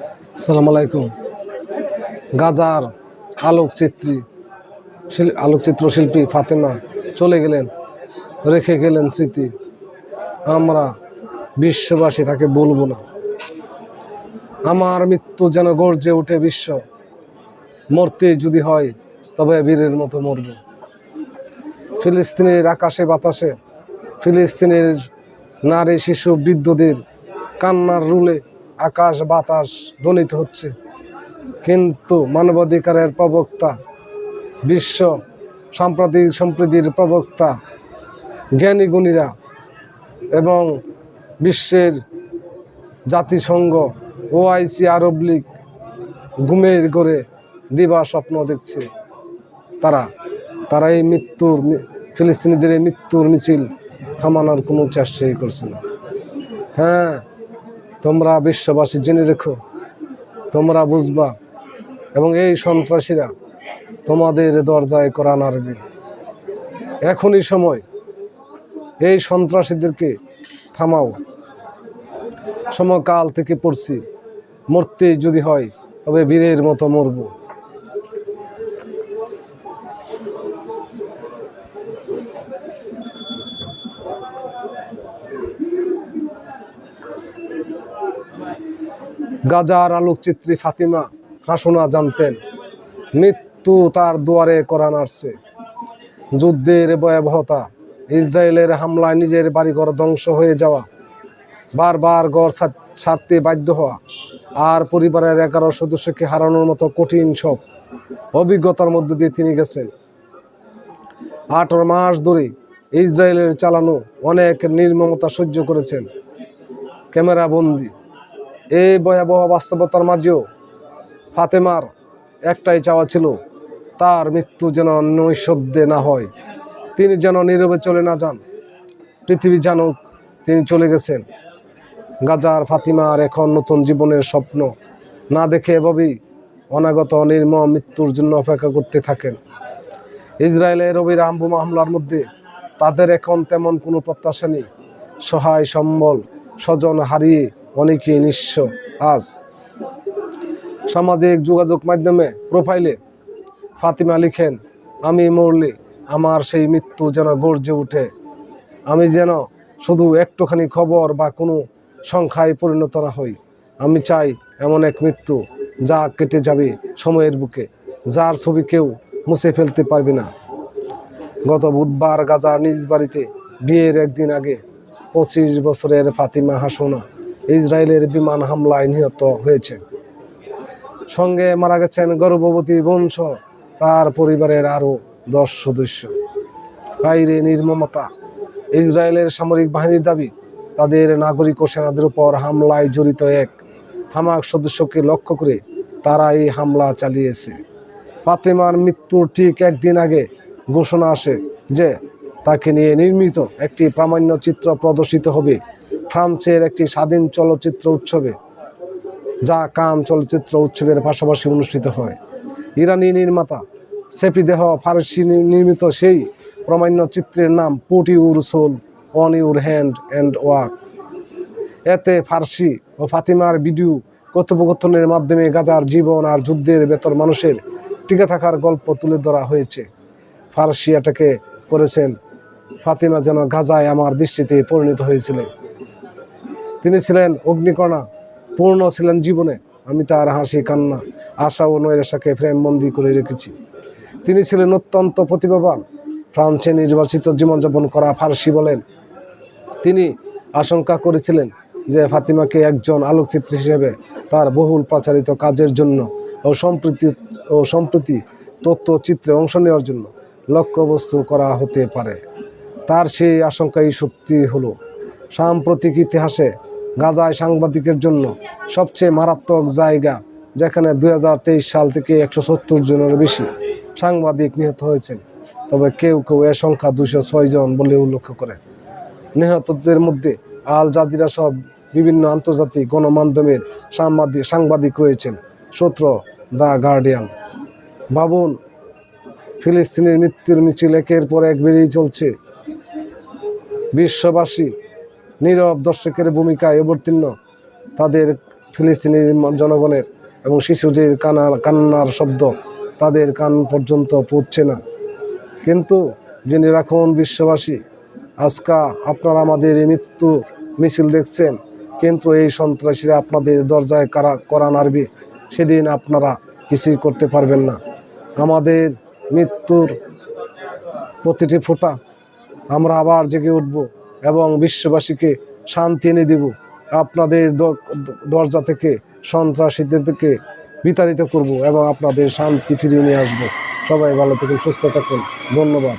আসসালামু আলাইকুম। গাজার আলোকচিত্রী আলোকচিত্র শিল্পী ফাতেমা চলে গেলেন, রেখে গেলেন স্মৃতি। আমরা বিশ্ববাসী তাকে বলব না। আমার মৃত্যু যেন গর্জে ওঠে বিশ্ব। মরতে যদি হয়, তবে বীরের মতো মরব। ফিলিস্তিনের আকাশে বাতাসে, ফিলিস্তিনের নারী, শিশু, বৃদ্ধদের কান্নার রুলে আকাশ বাতাস ধ্বনিত হচ্ছে। কিন্তু মানবাধিকারের প্রবক্তা, বিশ্ব সাম্প্রতিক সম্প্রীতির প্রবক্তা, জ্ঞানী গুণীরা এবং বিশ্বের জাতিসংঘ, ওআইসি আরব লীগ ঘুমের করে দিবা স্বপ্ন দেখছে। তারা তারা এই মৃত্যুর ফিলিস্তিনিদের এই মৃত্যুর মিছিল থামানোর কোনো চেষ্টাই করছে না। হ্যাঁ তোমরা বিশ্ববাসী জেনে রেখো, তোমরা বুঝবা এবং এই সন্ত্রাসীরা তোমাদের দরজায় করা নাড়বে এখনই সময় এই সন্ত্রাসীদেরকে থামাও। সমকাল থেকে পড়ছি মরতে যদি হয় তবে বীরের মতো মরবো। গাজার আলোকচিত্রী ফাতিমা হাসনা জানতেন, মৃত্যু তার দুয়ারে করা নাড়ছে যুদ্ধের ভয়াবহতা, ইসরায়েলের হামলায় নিজের বাড়িঘর ধ্বংস হয়ে যাওয়া, বারবার ঘর ছাড়তে বাধ্য হওয়া, আর পরিবারের এগারো সদস্যকে হারানোর মতো কঠিন সব অভিজ্ঞতার মধ্য দিয়ে তিনি গেছেন। আঠারো মাস ধরে ইসরায়েলের চালানো অনেক নির্মমতা সহ্য করেছেন। ক্যামেরা বন্দি এই ভয়াবহ বাস্তবতার মাঝেও ফাতেমার একটাই চাওয়া ছিল, তার মৃত্যু যেন নৈশব্দে না হয়। তিনি যেন নীরবে চলে না যান। পৃথিবী জানুক, তিনি চলে গেছেন। গাজার ফাতিমার এখন নতুন জীবনের স্বপ্ন। না দেখে এভাবেই অনাগত নির্মম মৃত্যুর জন্য অপেক্ষা করতে থাকেন। ইসরায়েলের অবিরাম বোমা হামলার মধ্যে তাদের এখন তেমন কোনো প্রত্যাশা নেই। সহায়, সম্বল, স্বজন হারিয়ে অনেকেই নিঃস্ব। আজ সামাজিক যোগাযোগ মাধ্যমে প্রোফাইলে ফাতিমা লিখেন, আমি মরলে আমার সেই মৃত্যু যেন গর্জে ওঠে আমি যেন শুধু একটুখানি খবর বা কোনো সংখ্যায় পরিণত না হই। আমি চাই এমন এক মৃত্যু যা কেটে যাবে সময়ের বুকে, যার ছবি কেউ মুছে ফেলতে পারবে না। গত বুধবার গাজার নিজ বাড়িতে বিয়ের একদিন আগে পঁচিশ বছরের ফাতিমা হাসুনা ইসরায়েলের বিমান হামলায় নিহত হয়েছে। সঙ্গে মারা গেছেন গর্ভবতী বংশ, তার পরিবারের আরও দশ সদস্য। বাইরে নির্মমতা, ইসরায়েলের সামরিক বাহিনীর দাবি, তাদের নাগরিক ও সেনাদের উপর হামলায় জড়িত এক হামাক সদস্যকে লক্ষ্য করে তারা এই হামলা চালিয়েছে। ফাতেমার মৃত্যুর ঠিক একদিন আগে ঘোষণা আসে যে, তাকে নিয়ে নির্মিত একটি প্রামাণ্য চিত্র প্রদর্শিত হবে। ফ্রান্সের একটি স্বাধীন চলচ্চিত্র উৎসবে, যা কান চলচ্চিত্র উৎসবের পাশাপাশি অনুষ্ঠিত হয়। ইরানি নির্মাতা সেফিদেহ ফারসি নি- নির্মিত সেই প্রামাণ্য চিত্রের নাম put your soul on your hand and work এতে ফার্সি ও ফাতিমার ভিডিও কথোপকথনের মাধ্যমে গাজার জীবন আর যুদ্ধের ভেতর মানুষের টিকে থাকার গল্প তুলে ধরা হয়েছে। ফার্সি এটাকে করেছেন, ফাতিমা যেন গাজায় আমার দৃষ্টিতে পরিণত হয়েছিলেন। তিনি ছিলেন অগ্নিকণা, পূর্ণ ছিলেন জীবনে। আমি তার হাসি, কান্না, আশা ও নৈরাশাকে ফ্রেমবন্দি করে রেখেছি। তিনি ছিলেন অত্যন্ত প্রতিভাবান, ফ্রান্সে নির্বাচিত জীবনযাপন করা ফার্সি বলেন। তিনি আশঙ্কা করেছিলেন যে ফাতিমাকে একজন আলোকচিত্রী হিসেবে তার বহুল প্রচারিত কাজের জন্য ও সম্প্রীতি, ও সম্প্রতি তথ্যচিত্রে অংশ নেওয়ার জন্য লক্ষ্যবস্তু করা হতে পারে। তার সেই আশঙ্কাই সত্যি হলো। সাম্প্রতিক ইতিহাসে গাজায় সাংবাদিকের জন্য সবচেয়ে মারাত্মক জায়গা, যেখানে দু হাজার তেইশ সাল থেকে একশো সত্তর জনের বেশি সাংবাদিক নিহত হয়েছেন। তবে কেউ কেউ এ সংখ্যা দুশো ছয় জন বলে উল্লেখ করে নিহতদের মধ্যে আল জাজিরা সব বিভিন্ন আন্তর্জাতিক গণমাধ্যমের সাংবাদিক সাংবাদিক রয়েছেন সূত্র দ্য গার্ডিয়ান। ভাবুন ফিলিস্তিনের মৃত্যুর মিছিল একের পর এক বেরিয়ে চলছে। বিশ্ববাসী নীরব দর্শকের ভূমিকায় অবতীর্ণ তাদের ফিলিস্তিনি জনগণের এবং শিশুদের কানা, কান্নার শব্দ তাদের কান পর্যন্ত পৌঁছছে না। কিন্তু জেনে রাখুন বিশ্ববাসী, আজকা আপনারা আমাদের এই মৃত্যু মিছিল দেখছেন, কিন্তু এই সন্ত্রাসীরা আপনাদের দরজায় কারা, করা নাড়বে, সেদিন আপনারা কিছুই করতে পারবেন না। আমাদের মৃত্যুর প্রতিটি ফোঁটা আমরা আবার জেগে উঠব। এবং বিশ্ববাসীকে শান্তি এনে দেব। আপনাদের দরজা থেকে, সন্ত্রাসীদের থেকে বিতাড়িত করব এবং আপনাদের শান্তি ফিরিয়ে নিয়ে আসব। সবাই ভালো থাকুন, সুস্থ থাকুন। ধন্যবাদ।